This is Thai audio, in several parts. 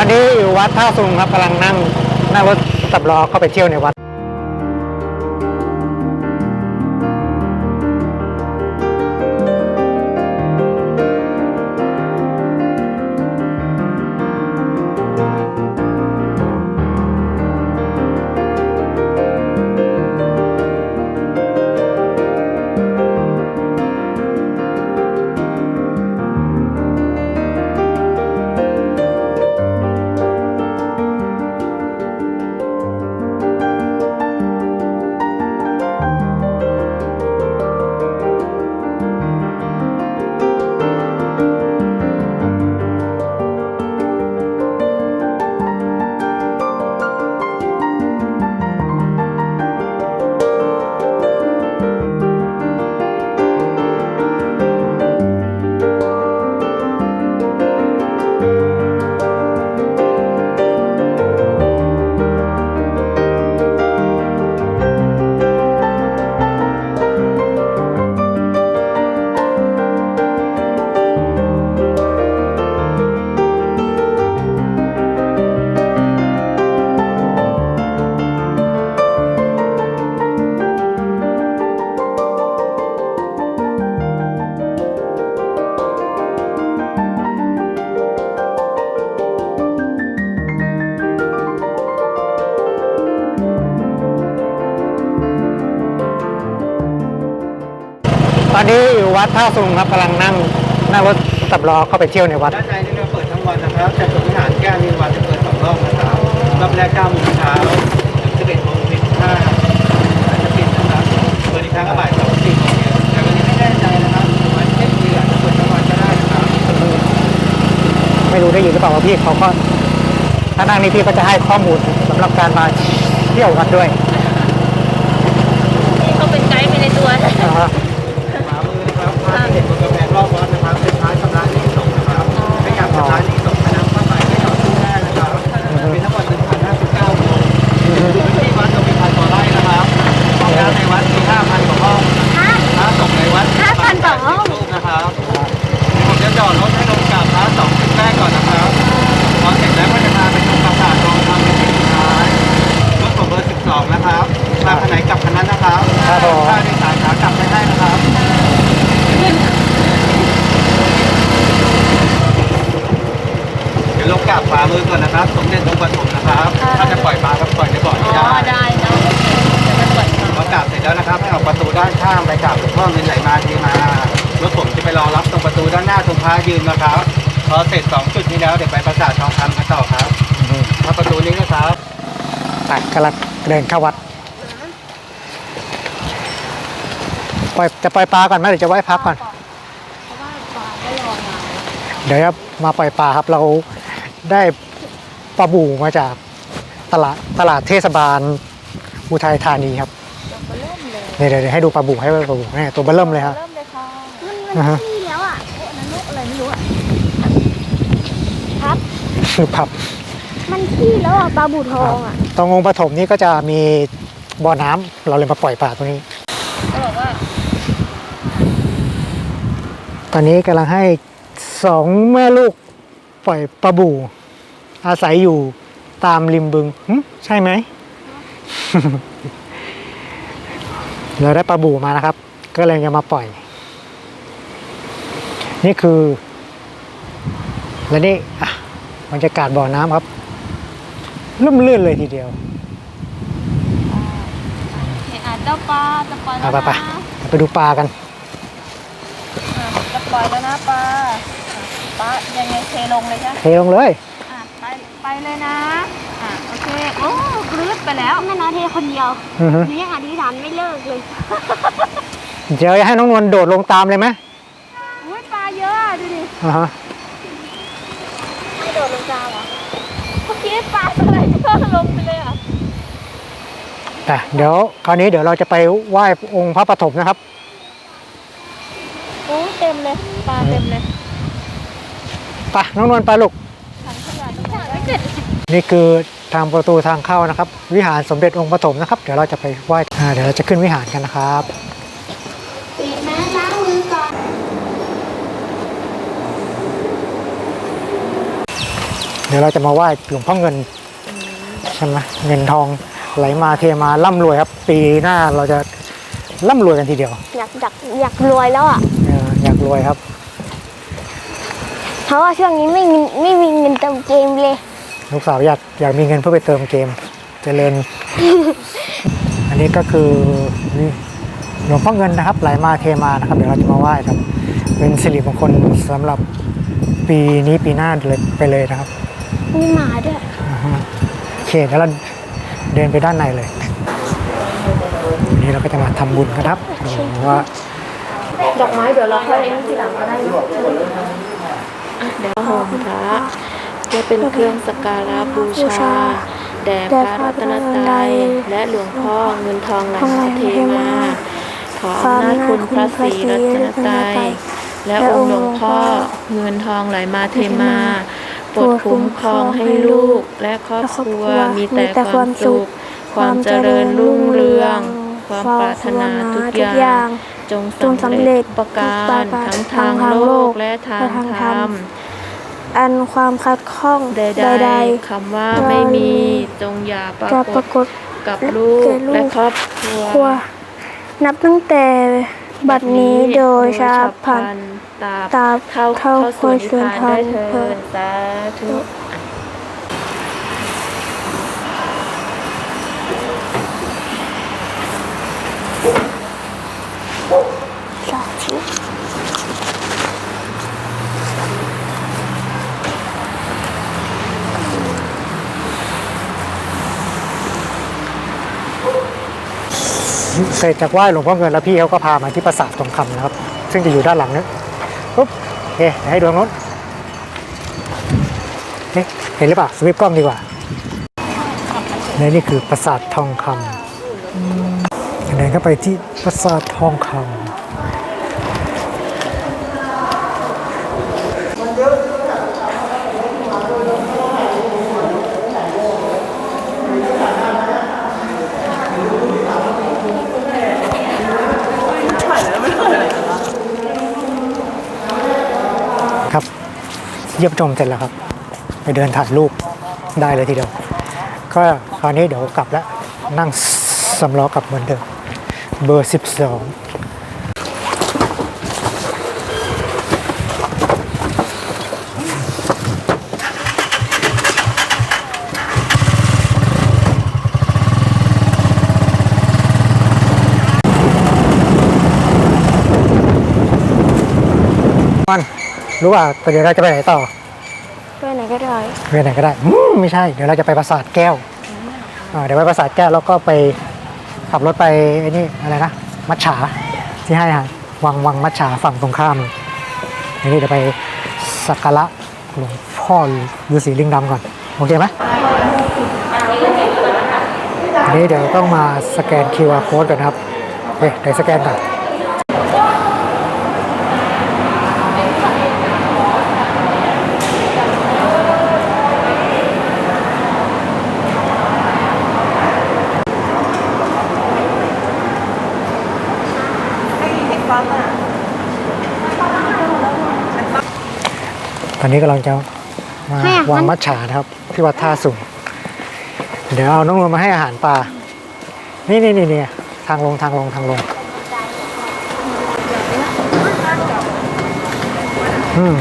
อนนี้อยู่วัดท่าสุงครับกำลังนั่งนั่งรถสำล้อเข้าไปเที่ยวในวัด วัดท่าสุงครับกำลังนั่งนั่งรถสำล้อเข้าไปเที่ยวในวัดด้านในนี่เราเปิดทั้งวันนะครับแต่ศูนย์วิหารแก้วนี่วันจะเปิดสองรอบนะครับรอบแรก9โมงเช้าถึง11โมง15จะปิดนะครับเปิดอีกครั้งก็บ่าย2 4โมงเย็นแต่วันนี้ไม่แน่ใจนะครับวันเช่นเดือนจะเปิดทั้งวันก็ได้นะครับไม่รู้ได้ยินหรือเปล่าว่าพี่เขาก็ถ้านั่งนี่พี่ก็จะให้ข้อมูลสำหรับการมาเที่ยววัดด้วย นี่เขาเป็นไกด์ไปในตัวเลย อ่าฮะ ขวามือนะครับพาเด็กบนกำแพงรอบวัดนะครับเป็นท้ายชำระหนี้ส่งนะครับไม่อยากชำระหนี้ส่งคณะผ้าใบให้ต่อสู้ได้นะครับเป็นทั้งหมด1,059โมงที่วัดจะมีพันกว่าไร่นะครับห้องน้ำในวัดมี5,000กว่าห้องพระสงฆ์ในวัด5,000ต่อห้องรูปนะครับ ผมจะจอดรถให้ลงกราบพระสองจุดแรกก่อนนะครับพอเสร็จแล้วก็จะพาไปชมปราสาททองคำเป็นที่สุดท้ายรถผมเบอร์ 12 นะครับมาคันไหนกลับคันนั้นนะครับ ครับผม ค่าโดยสารขากลับไม่ได้นะครับ เดี๋ยวลงกราบขวา มือก่อนนะครับ สมเด็จองค์ปฐมนะครับ ถ้าจะปล่อยปลาก็ปล่อยในบ่ออ๋นี้อได้ได้เนาะจะมาตรวจสอบพอกราบเสร็จแล้วนะครับให้ออกประตูด้านข้างไปกราบหลวงพ่อเงินไหลมาเทมารถผมจะไปรอรับตรงประตูด้านหน้าตรงพระยืนนะครับ พอเสร็จสองจุดนี้แล้วเดี๋ยวไปปราสาททองคำกันต่อครับอืมมาประตูนี้นะครับ ไปกำลังเดินเข้าวัดปล่อยจะปล่อยปลาก่อนไหมหรือจะไหว้พักก่อน เพราะว่าปลาก็รอนานเดี๋ยวจะมาปล่อยปลาครับเรา ได้ปลาบูมาจากตลาดตลาดเทศบาลอุทัยธานีครับเราก็เริ่มเลยนี่เดี๋ยวเดี๋ยวให้ดูปลาบูให้ดูปลาบูนี่ตัวเบอเริ่มเลยครับเริ่มเลยค่ะอ่าฮะนี่แล้วอะโอ้อันนั้นลูกอะไรไม่รู้อะครับคือผับ มันขี้แล้วอะปลาบูทองอะตรงองค์ปฐมนี่ก็จะมีบ่อน้ำเราเลยมาปล่อยปลาตรงนี้ก็บอกว่า ตอนนี้กำลังให้สองแม่ลูก ปล่อยปลาบูอาศัยอยู่ตามริมบึงหึใช่ไหมเราได้ปลาบูมานะครับ ก็เลยจะมาปล่อย นี่คือ และนี่อะบรรยากาศบ่อน้ำครับลุ่มลื่นเลยทีเดียวเห็นอะเจ้าปลาจะปล่อยแล้เอาวไปนะไปไปดูปลากันอะจะปล่อยแล้วนะปลาอะ ปลายังไงเทลงเลยจ้ะเทลงเลย อะไปไปเลยนะ อะโอเค โอ้กรืดไปแล้ว แม่น้าเทคนเดียวอือฮึหนูยังอธิษฐานไม่เลิกเลย เดี๋ยวจะให้น้องนวลโดดลงตามเลยไหมอุ้ยปลาเยอะอะดูดิอ่าฮะไม่โดดลงกลางเหรอเมื่อกี้ปลาอะไรก็ลงไปเลยอะแต่เดี๋ยวคราวนี้เดี๋ยวเราจะไปไหว้องค์พระปฐมนะครับ โอ้เต็มเลยปลาเต็มเลย ไปน้องนวลไปลูกถังขยะตรงไหนไม่เกิดนี่คือทางประตูทางเข้านะครับ วิหารสมเด็จองค์ปฐมนะครับ เดี๋ยวเราจะไปไหว้อ่าเดี๋ยวเราจะขึ้นวิหารกันนะครับปิดแม่ล้างมือก่อนเดี๋ยวเราจะมาไหว้หลวงพ่อเงินใช่ไหมเงินทองไหลมาเทมาร่ำรวยครับ ปีหน้าเราจะร่ำรวยกันทีเดียว อยากอยากอยากรวยแล้วอะเอออยากรวยครับ เพราะว่าช่วงนี้ไม่มีไม่มีเงินเติมเกมเลย ลูกสาวอยากอยากมีเงินเพื่อไปเติมเกมเจริญ อันนี้ก็คือนี่หลวงพ่อเงินนะครับไหลมาเทมานะครับ เดี๋ยวเราจะมาไหว้ครับ เป็นสิริมงคลสำหรับปีนี้ปีหน้าเลยไปเลยนะครับมีหมาด้วยอ่าฮะโอเคเดี๋ยวเราเดินไปด้านในเลยวันนี้เราก็จะมาทำบุญกันครับดูว่าดอกไม้เดี๋ยวเราค่อยเล่นทีหลังก็ได้ เนอะอะเดี๋ยวหอมพระเพื่อเป็นเครื่องสักการะบูชา แด่พระรัตนตรัยและหลวงพ่อเงินทองไหลมาเทมาขออำนาจคุณพระศรีรัตนตรัยและองค์หลวงพ่อเงินทองไหลมาเทมาปรดคุ้มครองให้ลูกและครอบครัวมีแต่ความสุข ความเจริญรุ่งเรือง ความปรารถนาทุกอย่าง จงสำเร็จประการทั้งทางโลกและทางธรรมอันความคัดข้องใดๆคำว่าไม่มีจงอย่าปจะราปกราฏกฏกับลูกและครอบครัวครัว นับตั้งแต่บัดนี้โดยชาพันตาตราบเข้าเท่าเข้าสู่นิพควรพานได้ส่วนทางเถิดสาธุ สาธุ เสร็จจากไหว้หลวงพ่อเงินแล้วพี่เขาก็พามาที่ปราสาททองคำนะครับ ซึ่งจะอยู่ด้านหลังนี้ปุ๊บโอเคให้ดวงนู้นเอ๊ะเห็นหรือเปล่าสวิปกล้องดีกว่าและนี่คือปราสาททองคำเดินเข้าไปที่ปราสาททองคำ เยี่ยมชมเสร็จแล้วครับ ไปเดินถ่ายรูปได้เลยทีเดียว ก็คราวนี้เดี๋ยวกลับแล้วนั่งสำล้อกลับเหมือนเดิมเบอร์ 12 มัน รู้ว่าเดี๋ยวเราจะไปไหนต่อไปไหนก็ได้ไปไหนก็ได้อืมไม่ใช่ เดี๋ยวเราจะไปปราสาทแก้วอ่าเดี๋ยวไปปราสาทแก้วแล้วก็ไปขับรถไปไอ้นี่อะไรนะมัจฉาที่ให้อาหารวังวังมัจฉาฝั่งตรงข้ามอันนี้เดี๋ยวไปสักการะหลวงพ่อฤาษีลิงดำก่อน โอเคไหมอันนี้เดี๋ยวต้องมาสแกน QR code ก่อนนะครับโอเคเดี๋ยวสแกนก่อน ตอนนี้กำลังจะมาให้อาหารวางมัดฉานะครับ ที่วัดท่าสูงเดี๋ยวเอาน้องนวลมาให้อาหารปลา นี่นี่นี่นี่ทางลงทางลงทางลง อืม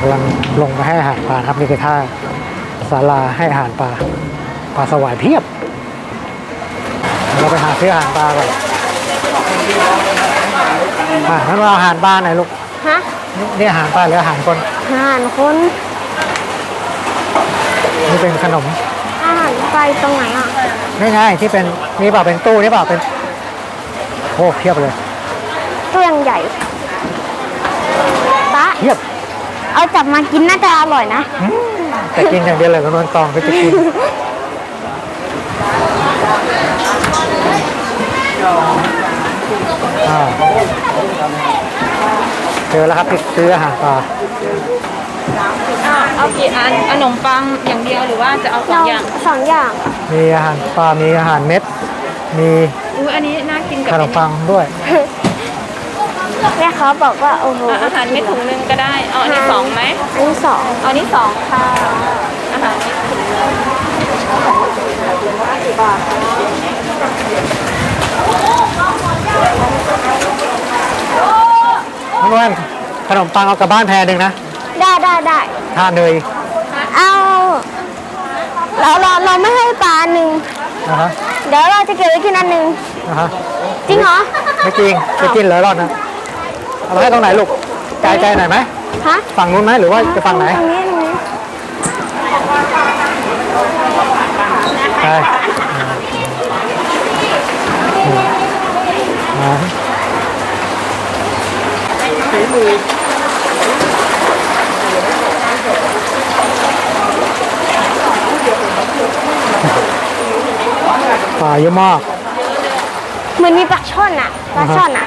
กำลังลงมาให้อาหารปลานะครับนี่คือท่าศาลาให้อาหารปลา ปลาสวายเพียบเดี๋ยวเราไปหาซื้ออาหารปลาก่อนอะงั้นเราเอาอาหารปลาหน่อยลูก ฮะ นี่นี่อาหารปลาหรืออาหารคนอาหารคนนี่เป็นขนม อาหารไปตรงไหนอะไม่ง่ายที่เป็นนี่เปล่าเป็นตู้นี่เปล่าเป็นโอ้เพียบเลยตัวยังใหญ่ปะเพียบเอาจับมากินน่าจะอร่อยนะแต่กินอย่างเดียวเลยกับนวลตองก็จะกินอ่า เจอแล้วครับที่ซื้ออาหารปลาเอากี่อันขนมปังอย่างเดียวหรือว่าจะเอาสองอย่างสองอย่างมีอาหารปลามีอาหารเม็ด มีอุ้ยอันนี้น่ากินกับขนมปังด้วยอแม่เขาบอกว่าโอ้โหอะอาหารเม็ดถุงหนึงก็ได้ เอาอันนี้สองไหมอันนี้สองเอาอันนี้สองค่ะอาหารเม็ดถุงหนึ่ง น้องนวลขนมปังเอากลับบ้านแพรหนึ่งนะได้ได้ได้ทานเลยเอาเราเราเราไม่ให้ปลาอันหนึ่งนะฮะเดี๋ยวเราจะเก็บไว้กินอันหนึ่งนะฮะจริงเหรอไม่จริงจะกินเหรอรอดนะเอาไปให้ตรงไหนลูกไกลไกลหน่อยไหมฮะฝั่งนู้นไหมหรือว่าจะฝั่งไหน ตรงนี้ตรงนี้ ใช่อ่าปลา เยอะมาก เหมือนมีปลาช่อนอะปลาช่อนอะ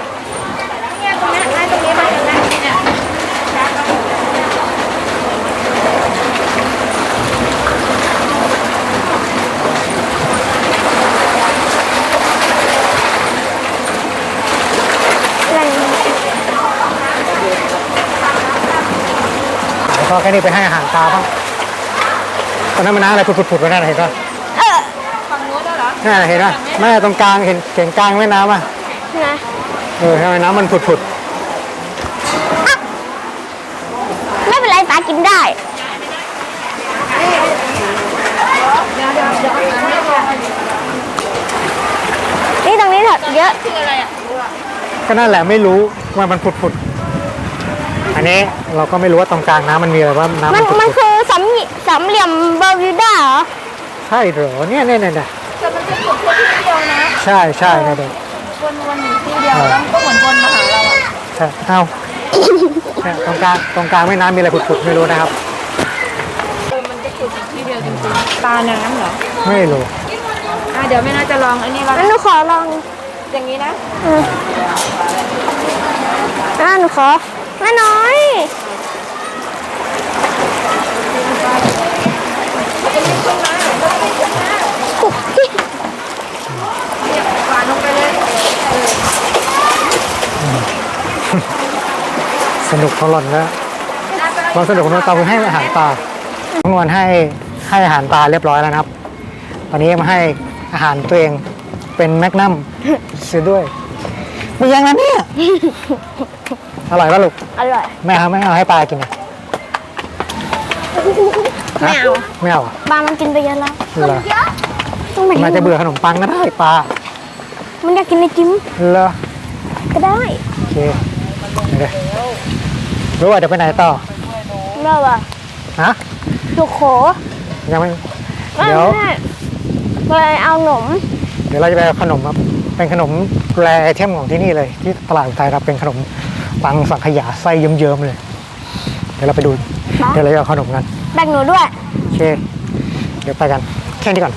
อะไรเนี่ยแล้วก็แค่นี้ไปให้อาหารปลาบ้างตอนนั้นมันน้ำอะไรผุดๆๆไว้นั่นนะเห็นป่ะเออฝั่ง นู้นด้วยเหรอนั่นนะเห็นป่ะแม่ตรงกลางเห็นเห็นกลางแม่น้ำอะนะเออทำไมน้ำมันผุดไม่เป็นไรปลากินได้นี่ตรงนี้แบบเยอะคืออะไรอะๆก็นั่นแหละไม่รู้ว่ามันผุดๆอันนี้เราก็ไม่รู้ว่าตรงกลางน้ำมันมีอะไรว่าน้ำมัมันนผุมันดคือสามเหลี่ยมสามเหลี่ยมเบอร์วิวด้าเหรอๆใช่เหรอเนี่ยเนี่ยเนี่ยเนี่ยแต่มัน จะจุดแค่ที่เดียวนะใช่ใช่เนี่ยเด็กวนวนอยู่ที่เดียวแล้วมันก็เหมือนวนมาหาเราอะใช่เอ้าเนี่ยตรงกลางตรงกลางแม่น้ำมีอะไรผุดๆไม่รู้นะครับ เออมันจะจุดอยู่ที่เดียวจริงๆปลาน้ำเหรอไม่รู้อะเดี๋ยวแม่น่าจะลองอันนี้เรางั้นหนูขอลองอย่างนี้นะอืมอ่าหนูขอแม่น้อย สนุกเขาหล่อนแล้วความสนุกของเราคือให้อาหารปลาน้องนวลให้ให้อาหารปลาเรียบร้อยแล้วนะครับ ตอนนี้มาให้อาหารตัวเองเป็นแมกนัมเสียด้วยมันยังไงเนี่ย อร่อยป่ะลูก อร่อย ไม่เอาไม่เอาให้ปลากินอะไม่เอา ไม่เอาอะปลามันกินไปเยอะแล้วเหรอต้องไปมันจะเบื่อขนมปังก็ได้ปลา มันอยากกินไอติมเหรอ ก็ได้ โอเคเดี๋ยว รู้ว่าจะไปไหนต่อเมื่อวะฮะลูกโขยังไม่ไม่เดี๋ยวไม่ไปเอาหนม เดี๋ยวเราจะไปเอาขนมครับเป็นขนมแรไอเทมของที่นี่เลย ที่ตลาดอุทัยครับเป็นขนมปังสังขยาไส้เยิ้มๆเลย เดี๋ยวเราไปดูมาเดี๋ยวเราจะเอาขนมกันแบ่งหนูด้วยโอเค เดี๋ยวไปกันแค่นี้ก่อน